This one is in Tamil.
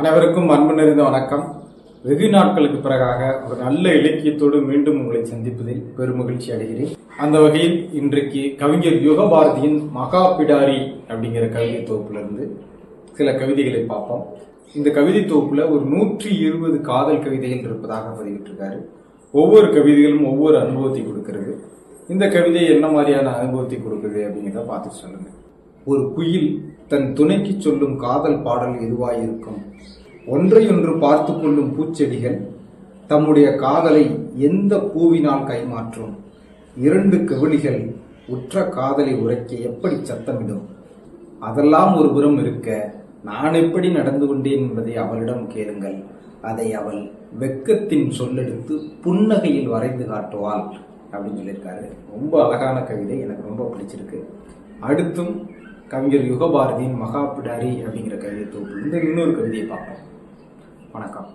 அனைவருக்கும் அன்பு நிறைந்த வணக்கம். வெகு நாட்களுக்கு பிறகாக ஒரு நல்ல இலக்கியத்தோடு மீண்டும் உங்களை சந்திப்பதில் பெருமகிழ்ச்சி அடைகிறேன். அந்த வகையில் இன்றைக்கு கவிஞர் யுகபாரதியின் மகா பிடாரி அப்படிங்கிற கவிதை தொகுப்பிலிருந்து சில கவிதைகளை பார்ப்போம். இந்த கவிதை தொகுப்புல ஒரு நூற்றி இருபது காதல் கவிதைகள் இருப்பதாக பதிவிட்டிருக்காரு. ஒவ்வொரு கவிதைகளும் ஒவ்வொரு அனுபவத்தை கொடுக்கிறது. இந்த கவிதை என்ன மாதிரியான அனுபவத்தை கொடுக்குது அப்படிங்கிறத பார்த்து சொல்லுங்க. ஒரு குயில் தன் துணைக்கு சொல்லும் காதல் பாடல் எதுவாயிருக்கும்? ஒன்றையொன்று பார்த்து கொள்ளும் பூச்செடிகள் தம்முடைய காதலை எந்த பூவினால் கைமாற்றும்? இரண்டு கவிழிகள் உற்ற காதலை உரைக்க எப்படி சத்தமிடும்? அதெல்லாம் ஒரு புறம் இருக்க நான் எப்படி நடந்து கொண்டேன் என்பதை அவளிடம் கேளுங்கள். அதை அவள் வெக்கத்தின் சொல்லெடுத்து புன்னகையில் வரைந்து காட்டுவாள் அப்படின்னு சொல்லியிருக்காரு. ரொம்ப அழகான கவிதை எனக்கு ரொம்ப பிடிச்சிருக்கு. அடுத்தும் கவிஞர் யுகபாரதியின் மகாபிடாரி அப்படிங்கிற கவிதை தொகுப்பு இந்த இன்னொரு கவிதையை பார்ப்போம். வணக்கம்.